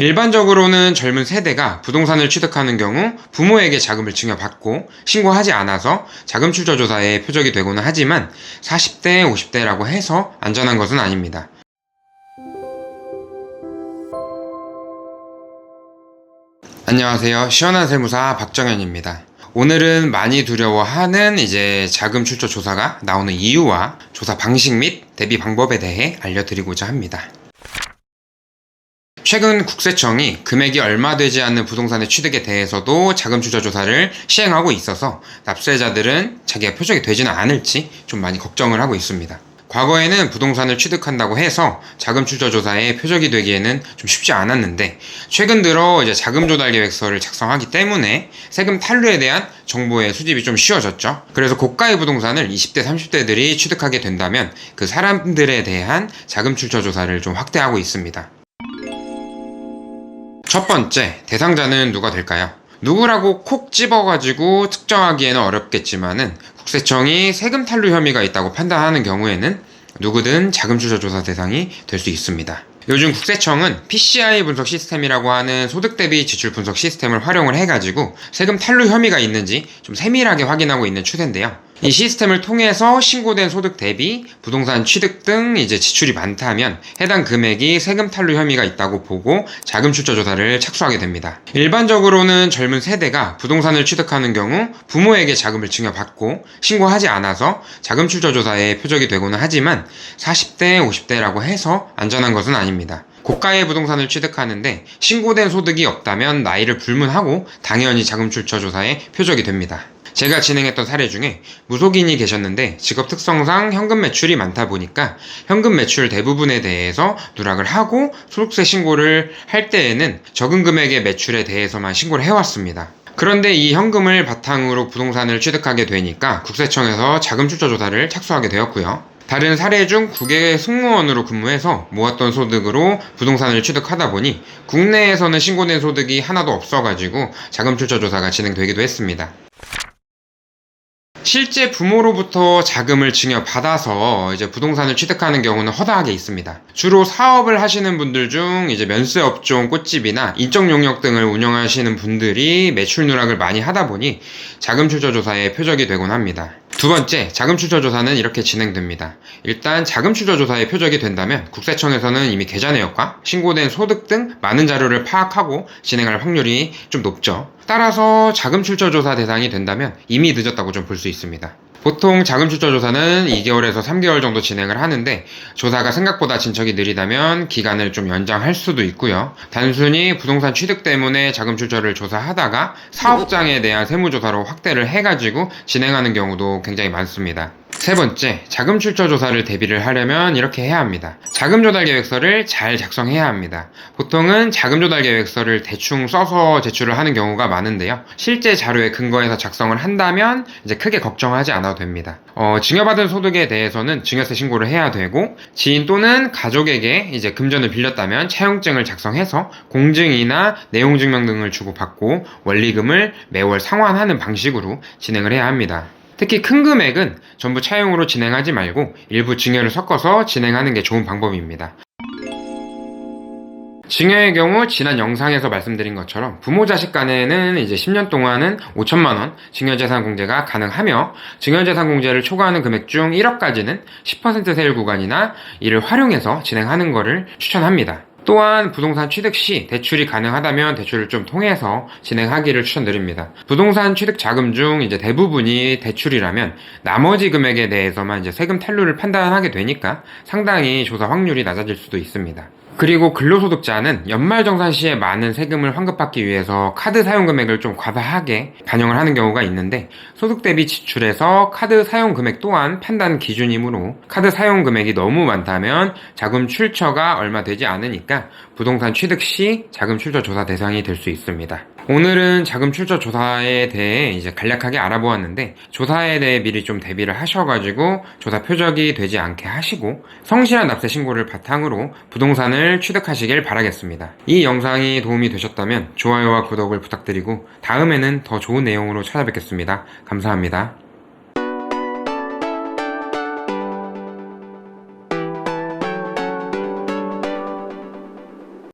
일반적으로는 젊은 세대가 부동산을 취득하는 경우 부모에게 자금을 증여받고 신고하지 않아서 자금 출처 조사에 표적이 되고는 하지만 40대, 50대라고 해서 안전한 것은 아닙니다. 안녕하세요. 시원한 세무사 박정현입니다. 오늘은 많이 두려워하는 이제 자금 출처 조사가 나오는 이유와 조사 방식 및 대비 방법에 대해 알려드리고자 합니다. 최근 국세청이 금액이 얼마 되지 않는 부동산의 취득에 대해서도 자금 출처 조사를 시행하고 있어서 납세자들은 자기가 표적이 되지는 않을지 좀 많이 걱정을 하고 있습니다. 과거에는 부동산을 취득한다고 해서 자금 출처 조사에 표적이 되기에는 좀 쉽지 않았는데 최근 들어 이제 자금 조달 계획서를 작성하기 때문에 세금 탈루에 대한 정보의 수집이 좀 쉬워졌죠. 그래서 고가의 부동산을 20대, 30대들이 취득하게 된다면 그 사람들에 대한 자금 출처 조사를 좀 확대하고 있습니다. 첫 번째, 대상자는 누가 될까요? 누구라고 콕 집어가지고 특정하기에는 어렵겠지만은 국세청이 세금 탈루 혐의가 있다고 판단하는 경우에는 누구든 자금 출처 조사 대상이 될 수 있습니다. 요즘 국세청은 PCI 분석 시스템이라고 하는 소득 대비 지출 분석 시스템을 활용을 해가지고 세금 탈루 혐의가 있는지 좀 세밀하게 확인하고 있는 추세인데요. 이 시스템을 통해서 신고된 소득 대비 부동산 취득 등 이제 지출이 많다면 해당 금액이 세금 탈루 혐의가 있다고 보고 자금 출처 조사를 착수하게 됩니다. 일반적으로는 젊은 세대가 부동산을 취득하는 경우 부모에게 자금을 증여받고 신고하지 않아서 자금 출처 조사에 표적이 되고는 하지만 40대, 50대라고 해서 안전한 것은 아닙니다. 고가의 부동산을 취득하는데 신고된 소득이 없다면 나이를 불문하고 당연히 자금 출처 조사에 표적이 됩니다. 제가 진행했던 사례 중에 무속인이 계셨는데 직업 특성상 현금 매출이 많다 보니까 현금 매출 대부분에 대해서 누락을 하고 소득세 신고를 할 때에는 적은 금액의 매출에 대해서만 신고를 해왔습니다. 그런데 이 현금을 바탕으로 부동산을 취득하게 되니까 국세청에서 자금 출처 조사를 착수하게 되었고요. 다른 사례 중 국외 승무원으로 근무해서 모았던 소득으로 부동산을 취득하다 보니 국내에서는 신고된 소득이 하나도 없어가지고 자금 출처 조사가 진행되기도 했습니다. 실제 부모로부터 자금을 증여받아서 이제 부동산을 취득하는 경우는 허다하게 있습니다. 주로 사업을 하시는 분들 중 이제 면세 업종 꽃집이나 인적 용역 등을 운영하시는 분들이 매출 누락을 많이 하다 보니 자금 출처 조사에 표적이 되곤 합니다. 두 번째, 자금 출처 조사는 이렇게 진행됩니다. 일단 자금 출처 조사에 표적이 된다면 국세청에서는 이미 계좌 내역과 신고된 소득 등 많은 자료를 파악하고 진행할 확률이 좀 높죠. 따라서 자금 출처 조사 대상이 된다면 이미 늦었다고 좀 볼 수 있습니다. 보통 자금 출처 조사는 2개월에서 3개월 정도 진행을 하는데 조사가 생각보다 진척이 느리다면 기간을 좀 연장할 수도 있고요. 단순히 부동산 취득 때문에 자금 출처를 조사하다가 사업장에 대한 세무조사로 확대를 해가지고 진행하는 경우도 굉장히 많습니다. 세 번째, 자금 출처 조사를 대비를 하려면 이렇게 해야 합니다. 자금 조달 계획서를 잘 작성해야 합니다. 보통은 자금 조달 계획서를 대충 써서 제출을 하는 경우가 많은데요. 실제 자료에 근거해서 작성을 한다면 이제 크게 걱정하지 않아도 됩니다. 어, 증여받은 소득에 대해서는 증여세 신고를 해야 되고 지인 또는 가족에게 이제 금전을 빌렸다면 차용증을 작성해서 공증이나 내용 증명 등을 주고받고 원리금을 매월 상환하는 방식으로 진행을 해야 합니다. 특히 큰 금액은 전부 차용으로 진행하지 말고 일부 증여를 섞어서 진행하는 게 좋은 방법입니다. 증여의 경우 지난 영상에서 말씀드린 것처럼 부모 자식 간에는 이제 10년 동안은 5천만 원 증여재산 공제가 가능하며 증여재산 공제를 초과하는 금액 중 1억까지는 10% 세율 구간이나 이를 활용해서 진행하는 것을 추천합니다. 또한 부동산 취득 시 대출이 가능하다면 대출을 좀 통해서 진행하기를 추천드립니다. 부동산 취득 자금 중 이제 대부분이 대출이라면 나머지 금액에 대해서만 이제 세금 탈루를 판단하게 되니까 상당히 조사 확률이 낮아질 수도 있습니다. 그리고 근로소득자는 연말정산 시에 많은 세금을 환급받기 위해서 카드 사용 금액을 좀 과다하게 반영을 하는 경우가 있는데 소득 대비 지출에서 카드 사용 금액 또한 판단 기준이므로 카드 사용 금액이 너무 많다면 자금 출처가 얼마 되지 않 으니까 부동산 취득 시 자금 출처 조사 대상이 될 수 있습니다. 오늘은 자금 출처 조사에 대해 이제 간략하게 알아보았는데 조사에 대해 미리 좀 대비를 하셔가지고 조사 표적이 되지 않게 하시고 성실한 납세 신고를 바탕으로 부동산을 취득하시길 바라겠습니다. 이 영상이 도움이 되셨다면 좋아요와 구독을 부탁드리고 다음에는 더 좋은 내용으로 찾아뵙겠습니다. 감사합니다.